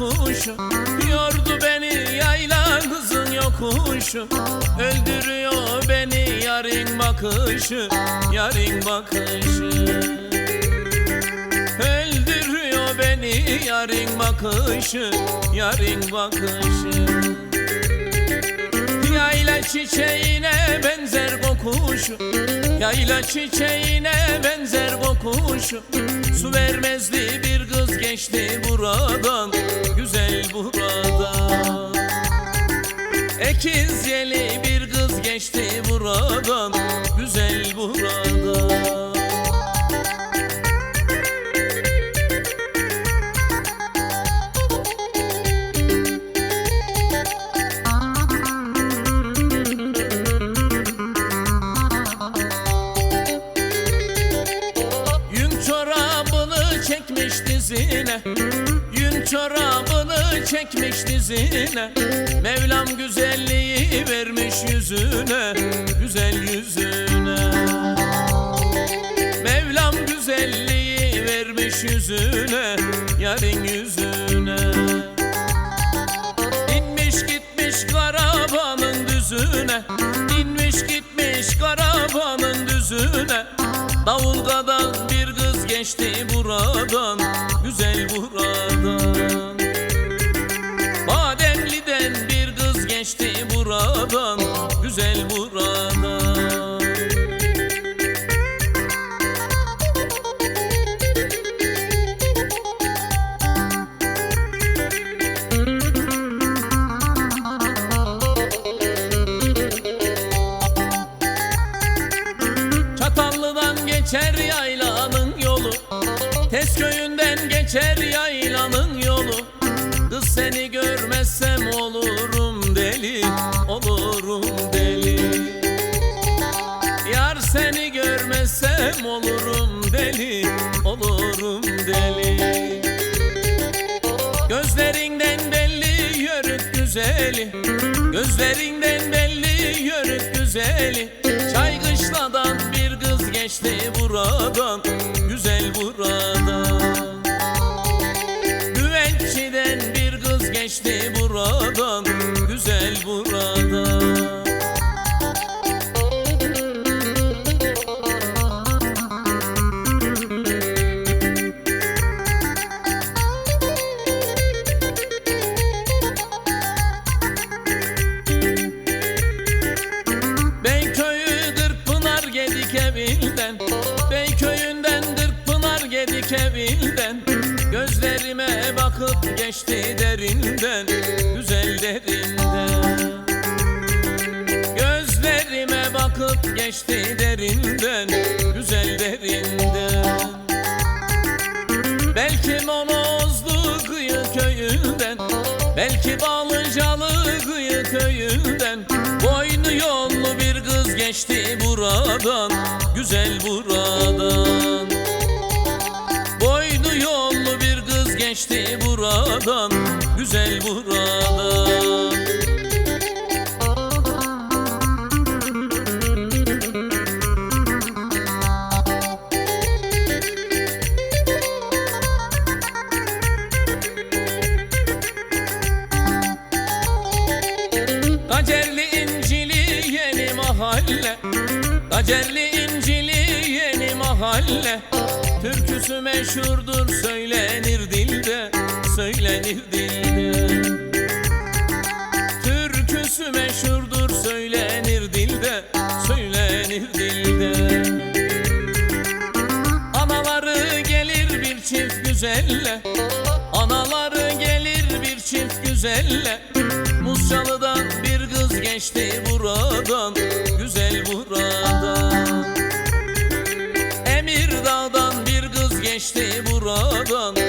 Yokuşu Yordu beni yaylanızın yokuşu Öldürüyor beni yarın bakışı Yarın bakışı. Öldürüyor beni yarın bakışı Yarın bakışı. Yayla çiçeğine benzer kokuşu Yayla çiçeğine benzer kokuşu. Su vermezdi bir kız geçti buradan. Güzel buradan Ekiz yeli bir kız geçti buradan. Güzel buradan çekmiş dizine. Mevlam güzelliği vermiş yüzüne Güzel yüzüne. Mevlam güzelliği vermiş yüzüne Yarın yüzüne. İnmiş gitmiş karavanın düzüne İnmiş gitmiş karavanın düzüne. Davul kadar bir kız geçti buradan Güzel buradan buradan Güzel buradan. Çatallı'dan geçer yaylanın yolu Tez köyünden geçer yaylanın yolu görmezsem olurum deli Olurum deli. Gözlerinden belli yörük güzeli. Gözlerinden belli yörük güzeli. Çay kışladan bir kız geçti buradan Güzel buradan Gözlerime bakıp geçti derinden Güzel derinden. Gözlerime bakıp geçti derinden Güzel derinden. Belki Monozlu kıyı köyünden Belki Balıcalı kıyı köyünden. Boynu yollu bir kız geçti buradan Güzel buradan buradan Güzel buradan Gacerli incili yeni mahalle. Gacerli incili yeni mahalle. Türküsü meşhurdur söylenir dilde Söylenir dilde Türküsü meşhurdur söylenir dilde Söylenir dilde Anaları gelir bir çift güzelle Anaları gelir bir çift güzelle. Musçalı'dan bir kız geçti buradan Güzel buradan. Emirdağ'dan bir kız geçti buradan